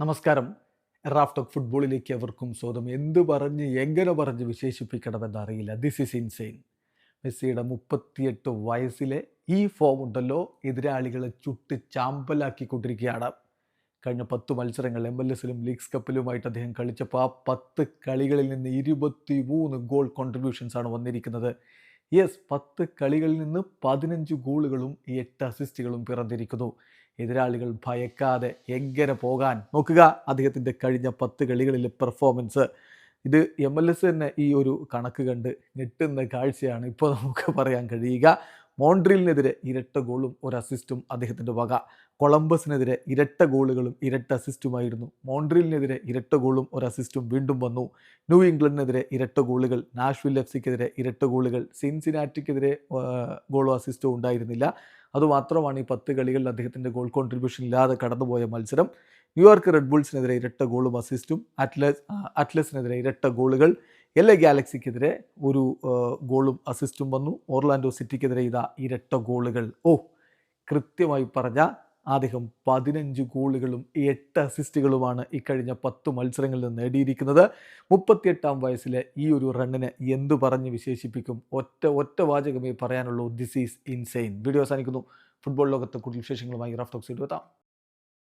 നമസ്കാരം. Raf of ഫുട്ബോളിലേക്ക് അവർക്കും സ്വന്തം എന്ത് പറഞ്ഞ് എങ്ങനെ പറഞ്ഞ് വിശേഷിപ്പിക്കണമെന്ന് അറിയില്ല. ദിസ് ഇസ് ഇൻസെയിൻ മെസ്സിയുടെ മുപ്പത്തിയെട്ട് വയസ്സിലെ ഈ ഫോം ഉണ്ടല്ലോ. എതിരാളികളെ ചുട്ട് ചാമ്പലാക്കിക്കൊണ്ടിരിക്കുകയാണ്. കഴിഞ്ഞ പത്ത് മത്സരങ്ങൾ എം എൽ എസിലും ലീഗ്സ് കപ്പിലുമായിട്ട് അദ്ദേഹം കളിച്ചപ്പോൾ ആ പത്ത് കളികളിൽ നിന്ന് ഇരുപത്തി മൂന്ന് ഗോൾ കോൺട്രിബ്യൂഷൻസ് ആണ് വന്നിരിക്കുന്നത്. യെസ് പത്ത് കളികളിൽ നിന്ന് പതിനഞ്ച് ഗോളുകളും എട്ട് അസിസ്റ്റുകളും പിറന്നിരിക്കുന്നു. എതിരാളികൾ ഭയക്കാതെ എങ്ങനെ പോകാൻ? നോക്കുക അദ്ദേഹത്തിന്റെ കഴിഞ്ഞ പത്ത് കളികളിലെ പെർഫോമൻസ് ഇത് എം എൽ എസ് തന്നെ ഈ ഒരു കണക്ക് കണ്ട് ഞെട്ടുന്ന കാഴ്ചയാണ് ഇപ്പോൾ നമുക്ക് പറയാൻ കഴിയുക. മോൺട്രിലിനെതിരെ ഇരട്ട ഗോളും ഒരു അസിസ്റ്റും അദ്ദേഹത്തിന്റെ വക. കൊളംബസിനെതിരെ ഇരട്ട ഗോളുകളും ഇരട്ട അസിസ്റ്റുമായിരുന്നു. മോൺട്രിലിനെതിരെ ഇരട്ട ഗോളും ഒരു അസിസ്റ്റും വീണ്ടും വന്നു. ന്യൂ ഇംഗ്ലണ്ടിനെതിരെ ഇരട്ട ഗോളുകൾ നാഷ്വിൽ എഫ് സിക്കെതിരെ ഇരട്ട ഗോളുകൾ സിൻസിനാറ്റിക്കെതിരെ ഗോളോ അസിസ്റ്റോ ഉണ്ടായിരുന്നില്ല. അതുമാത്രമാണ് ഈ പത്ത് കളികളിൽ അദ്ദേഹത്തിന്റെ ഗോൾ കോൺട്രിബ്യൂഷൻ ഇല്ലാതെ കടന്നുപോയ മത്സരം. ന്യൂയോർക്ക് റെഡ് ബുൾസിനെതിരെ ഇരട്ട ഗോളും അസിസ്റ്റും അറ്റ്ലസ് അറ്റ്ലസിനെതിരെ ഇരട്ട ഗോളുകൾ എൽ എ ഗാലക്സിക്കെതിരെ ഒരു ഗോളും അസിസ്റ്റും വന്നു. ഓർലാൻഡോ സിറ്റിക്കെതിരെ ഇതാ ഇരട്ട ഗോളുകൾ. ഓ കൃത്യമായി പറഞ്ഞ അദ്ദേഹം പതിനഞ്ച് ഗോളുകളും എട്ട് അസിസ്റ്റുകളുമാണ് ഇക്കഴിഞ്ഞ പത്ത് മത്സരങ്ങളിൽ നിന്ന് നേടിയിരിക്കുന്നത്. മുപ്പത്തിയെട്ടാം വയസ്സിലെ ഈ ഒരു റണ്ണിനെ എന്തു പറഞ്ഞ് വിശേഷിപ്പിക്കും? ഒറ്റ ഒറ്റ വാചകമേ പറയാനുള്ളൂ. ദിസ് ഈസ് ഇൻസെയിൻ വീഡിയോ അവസാനിക്കുന്നു. ഫുട്ബോൾ ലോകത്തെ കൂടുതൽ വിശേഷങ്ങളുമായി റഫ്റ്റോക്സ് എത്താം.